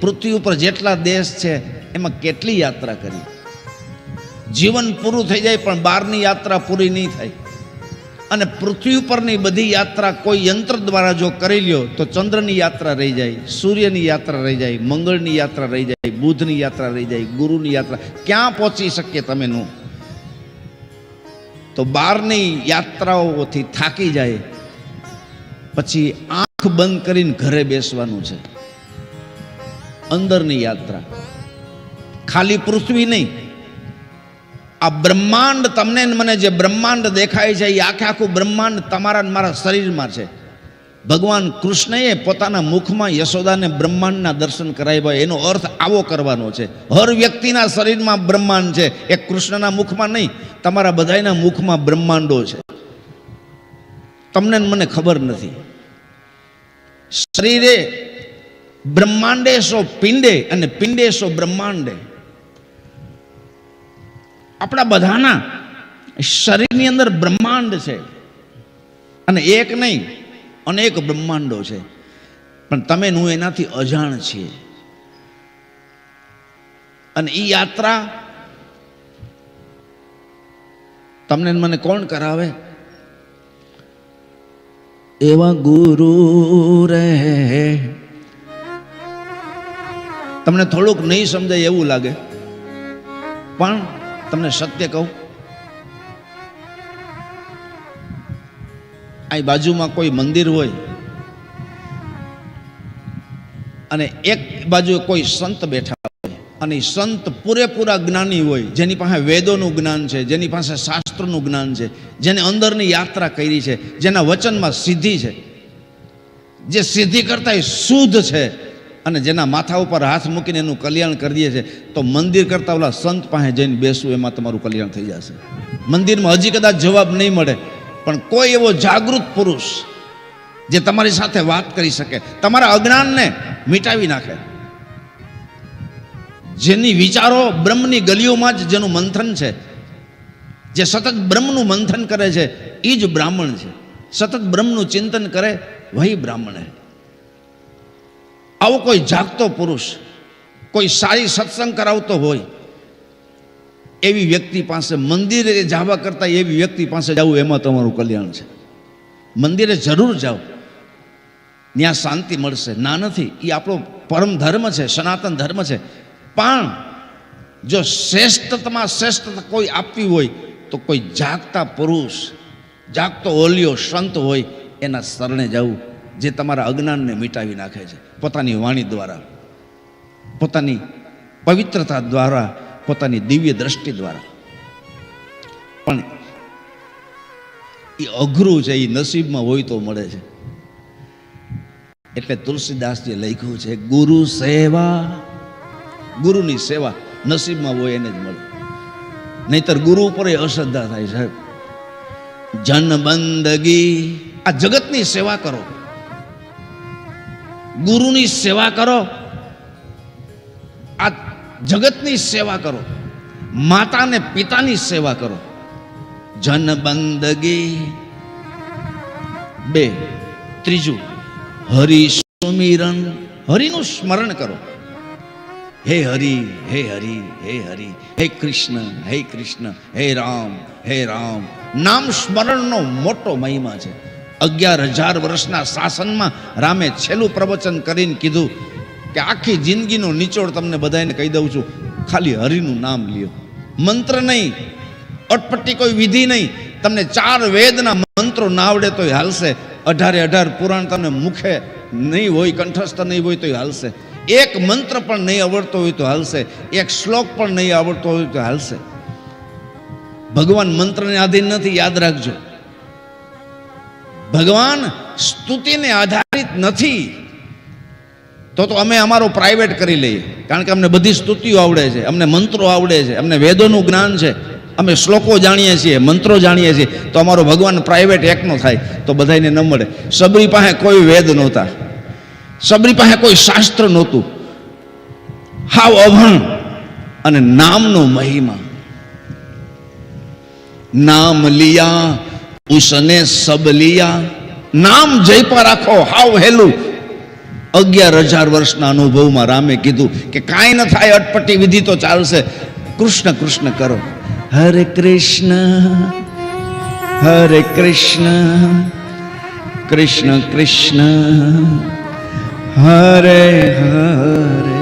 પૃથ્વી ઉપર જેટલા દેશ છે, એમાં કેટલી યાત્રા કરી? જીવન પૂરું થઈ જાય, પણ બહારની યાત્રા પૂરી નહીં થાય. અને પૃથ્વી ઉપરની બધી યાત્રા કોઈ યંત્ર દ્વારા જો કરી લ્યો, તો ચંદ્રની યાત્રા રહી જાય, સૂર્યની યાત્રા રહી જાય, મંગળની યાત્રા રહી જાય, બુધની યાત્રા રહી જાય, ગુરુની યાત્રા. ક્યાં પહોંચી શકીએ તમે નું? તો બહારની યાત્રાઓથી થાકી જાય. પછી આંખ બંધ કરીને ઘરે બેસવાનું છે. અંદરની યાત્રા. ખાલી પૃથ્વી નહીં. આ બ્રહ્માંડ તમને મને જે બ્રહ્માંડ દેખાય છે, એ આખે આખું બ્રહ્માંડ તમારા મારા શરીરમાં છે. ભગવાન કૃષ્ણએ પોતાના મુખમાં યશોદાને બ્રહ્માંડના દર્શન કરાવ્યા. એનો અર્થ આવો કરવાનો છે. હર વ્યક્તિના શરીરમાં બ્રહ્માંડ છે. એ કૃષ્ણના મુખમાં નહીં. તમારા બધાના મુખમાં બ્રહ્માંડો છે. તમને મને ખબર નથી. શરીરે બ્રહ્માંડે સો પિંડે અને પિંડે સો બ્રહ્માંડે. આપણા બધાના શરીરની અંદર બ્રહ્માંડ છે. અને એક નહીં, અનેક બ્રહ્માંડો છે. પણ તમે હું એનાથી અજાણ છીએ. અને એ યાત્રા તમને મને કોણ કરાવે? એવા ગુરુ રે તમને થોડુંક નહીં સમજાય એવું લાગે. પણ તમને સત્ય કહું. અહીં બાજુમાં કોઈ મંદિર હોય અને એક બાજુ કોઈ સંત બેઠા હોય અને સંત પૂરેપૂરા જ્ઞાની હોય, જેની પાસે વેદોનું જ્ઞાન છે, જેની પાસે શાસ્ત્રનું જ્ઞાન છે, જેને અંદરની યાત્રા કરી છે, જેના વચનમાં સિદ્ધિ છે. જે સિદ્ધિ કરતા એ શુદ્ધ છે. અને જેના માથા ઉપર હાથ મૂકીને એનું કલ્યાણ કરી દે છે, તો મંદિર કરતાં ઓલા સંત પાસે જઈને બેસવું, એમાં તમારું કલ્યાણ થઈ જશે. મંદિરમાં હજી કદાચ જવાબ નહીં મળે, પણ કોઈ એવો જાગૃત પુરુષ જે તમારી સાથે વાત કરી શકે, તમારા અજ્ઞાનને મિટાવી નાખે. જેની વિચારો બ્રહ્મની ગલીઓમાં જ જેનું મંથન છે, જે સતત બ્રહ્મનું મંથન કરે છે એ જ બ્રાહ્મણ છે. સતત બ્રહ્મનું ચિંતન કરે, વહી બ્રાહ્મણ હે. આવો કોઈ જાગતો પુરુષ, કોઈ સારી સત્સંગ કરાવતો હોય, એવી વ્યક્તિ પાસે મંદિરે જવા કરતાં એવી વ્યક્તિ પાસે જવું એમાં તમારું કલ્યાણ છે. મંદિરે જરૂર જાઓ. ત્યાં શાંતિ મળશે. ના નથી એ આપણો પરમ ધર્મ છે, સનાતન ધર્મ છે. પણ જો શ્રેષ્ઠતમાં શ્રેષ્ઠતા કોઈ આપવી હોય, તો કોઈ જાગતા પુરુષ, જાગતો ઓલિયો, સંત હોય, એના શરણે જવું જે તમારા અજ્ઞાનને મિટાવી નાખે છે. પોતાની વાણી દ્વારા, પોતાની પવિત્રતા દ્વારા, પોતાની દિવ્ય દ્રષ્ટિ દ્વારા. પણ એ અઘરું છે, એ નસીબમાં હોય તો મળે છે. એટલે તુલસીદાસજી લખ્યું છે, ગુરુ સેવા, ગુરુની સેવા નસીબમાં હોય એને જ મળે. નહીતર ગુરુ ઉપર એ અશ્રદ્ધા થાય સાહેબ. જન બંદગી આ જગતની સેવા કરો. ગુરુની સેવા કરો. આ જગતની સેવા કરો. માતાને પિતાની સેવા કરો. જન બંદગી. બે. ત્રીજું, હરિ સુમિરન. હરિનું સ્મરણ કરો. હે હરિ હે હરિ હે હરિ, હે કૃષ્ણ હે કૃષ્ણ, હે રામ હે રામ. નામ સ્મરણનો મોટો મહિમા છે. અગિયાર હજાર વર્ષના શાસનમાં રામે છેલ્લું પ્રવચન કરીને કીધું કે આખી જિંદગીનો નિચોડ તમને બધાને કહી દઉં છું, ખાલી હરિનું નામ લ્યો. મંત્ર નહીં અટપટ્ટી કોઈ વિધિ નહીં, તમને ચાર વેદના મંત્રો ના આવડે તોય હાલશે. અઢારે અઢાર પુરાણ તમને મુખે નહીં હોય, કંઠસ્થ નહીં હોય તોય હાલશે. એક મંત્ર પણ નહીં આવડતો હોય તો હાલશે. એક શ્લોક પણ નહીં આવડતો હોય તો હાલશે. ભગવાન મંત્રને આધીન નથી, યાદ રાખજો. ભગવાન સ્તુતિને આધારિત નથી. તો તો અમે અમારો પ્રાઇવેટ કરી લઈએ. કારણ કે અમને બધી સ્તુતિઓ આવડે છે, અમને મંત્રો આવડે છે, અમને વેદોનું જ્ઞાન છે. અમે શ્લોકો જાણીએ છીએ, મંત્રો જાણીએ છીએ. તો અમારો ભગવાન પ્રાઇવેટ એકનો થાય, તો બધાને ન મળે. સબરી પાસે કોઈ વેદ નહોતા. સબરી પાસે કોઈ શાસ્ત્ર નહોતું. હાવ અભણ અને નામનો મહિમા. નામ લિયા ઉસને સબલિયા, નામ જયપા રાખો, હાવ હેલું. અગિયાર હજાર વર્ષના અનુભવમાં રામે કીધું કે કાંઈ ન થાય, અટપટી વિધિ તો ચાલશે. કૃષ્ણ કૃષ્ણ કરો. હરે કૃષ્ણ હરે કૃષ્ણ કૃષ્ણ કૃષ્ણ. હરે હરે.